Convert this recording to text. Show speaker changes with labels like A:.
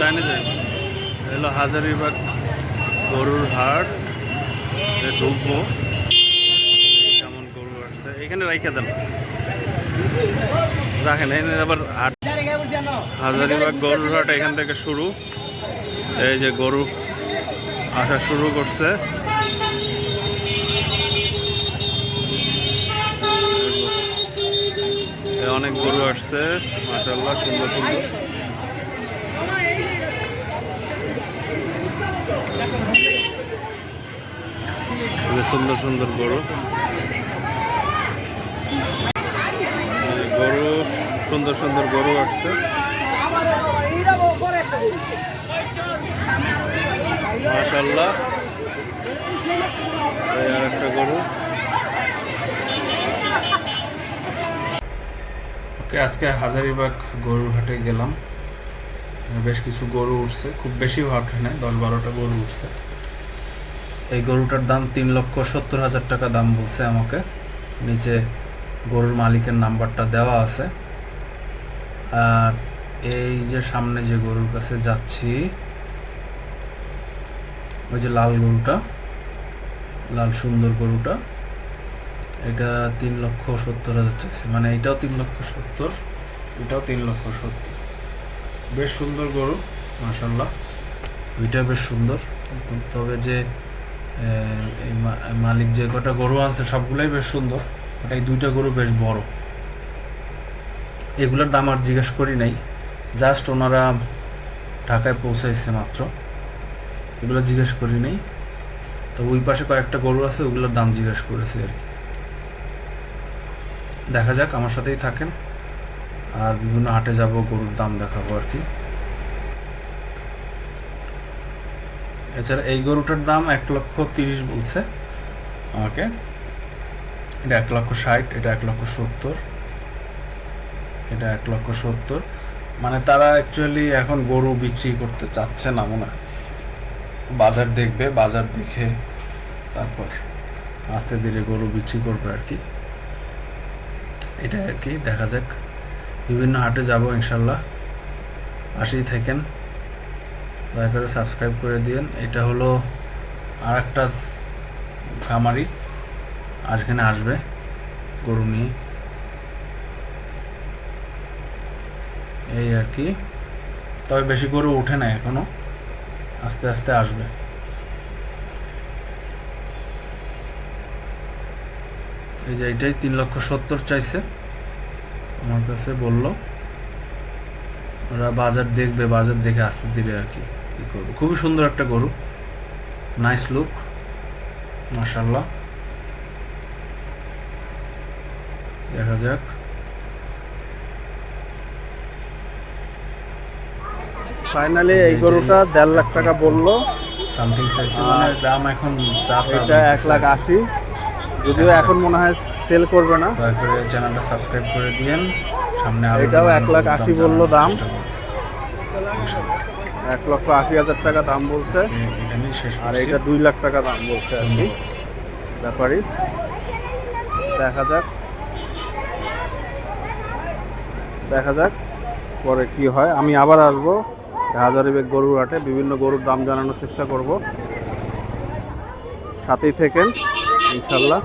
A: ডাইনে যাই এলো হাজারিবাগ গরুর হাট ঢুকবো কেমন গরু আসছে, এখানে রাইখে দেন। রাখেন এখানে আবার হাট হাজারিবাগ গরুর হাট এখান থেকে শুরু। এই যে গরু আসা শুরু করছে। অনেক গরু আসছে মাশাল্লাহ সুন্দর সুন্দর। সুন্দর সুন্দর গরু। গরু, সুন্দর সুন্দর গরু আসছে। মাশাল্লাহ আর একটা গরু। ওকে, আজকে হাজারিবাগ গরুর হাটে গেলাম। বেশ কিছু গরু উঠছে। খুব বেশি হাটে না, দশ বারোটা গরু উঠছে। এই গরুটার দাম তিন লক্ষ সত্তর হাজার টাকা দাম বলছে আমাকে। নিচে গরুর মালিকের নাম্বারটা দেওয়া আছে। আর এই যে সামনে যে গরুর কাছে যাচ্ছি, ওই যে লাল গরুটা, লাল সুন্দর গরুটা, এটা তিন লক্ষ সত্তর হাজার চাইছে মানে এটাও তিন লক্ষ সত্তর, এটাও তিন লক্ষ সত্তর। বেশ সুন্দর গরু মাসাল্লাহ দুইটা বেশ সুন্দর। তবে যে মালিক যে কটা গরু আনছে, সবগুলোই বেশ সুন্দর এই দুইটা গরু বেশ বড়। এগুলোর দাম আর জিজ্ঞেস করি নাই জাস্ট ওনারা ঢাকায় পৌঁছাইছে মাত্র। এগুলো জিজ্ঞেস করি নাই। তো ওই পাশে কয়েকটা গরু আছে, ওগুলোর দাম জিজ্ঞেস করেছি আর কি। দেখা যাক, আমার সাথেই থাকেন। আর বিভিন্ন হাটে যাব, গরুর দাম দেখাবো আর কি। এছাড়া এই গরুটার দাম এক লক্ষ তিরিশ বলছে। আমাকে এটা এক লক্ষ ষাট, এটা এক লক্ষ সত্তর। এটা এক লক্ষ সত্তর। মানে তারা অ্যাকচুয়ালি এখন গরু বিক্রি করতে চাচ্ছে না মনে বাজার দেখবে, বাজার দেখে তারপর আস্তে ধীরে গরু বিক্রি করবে আর কি। এটা আর কি, দেখা যাক। বিভিন্ন হাটে যাব ইনশাল্লাহ। পাশেই থাকেন। দয়া করে সাবস্ক্রাইব করে দিন এটা হলো আর একটা খামারি। আর এখানে আসবে। গরু নিয়ে। এই আর কি। তবে বেশি গরু ওঠে না এখনও। আস্তে আস্তে আসবে। এই যে এটাই তিন লক্ষ সত্তর চাইছে। আমার কাছে বলল। ওরা বাজার দেখবে, বাজার দেখে আসতে দিবে আর কি। কি করব? খুবই সুন্দর একটা গরু। নাইস লুক মাশাল্লাহ দেখা যাক।
B: ফাইনালি এই গরুটা দেড় লাখ টাকা বলল।
A: সামথিং চাইছে মানে দাম এখন
B: এটা এক লাখ আশি। যদিও এখন মনে হয় সেল করবে না।
A: দয়া করে চ্যানেলটা সাবস্ক্রাইব করে দিয়েন। সামনে
B: এটাও এক লাখ আশি বলল দাম। এক লক্ষ আশি হাজার টাকা দাম বলছে। আর এটা দুই লাখ টাকা দাম বলছে আর কি। ব্যাপারই দেখা যাক। দেখা যাক পরে কি হয়। আমি আবার আসব হাজারিবেগ গরুর হাটে। বিভিন্ন গরুর দাম জানানোর চেষ্টা করব। সাথেই থেকেন ইনশাল্লাহ।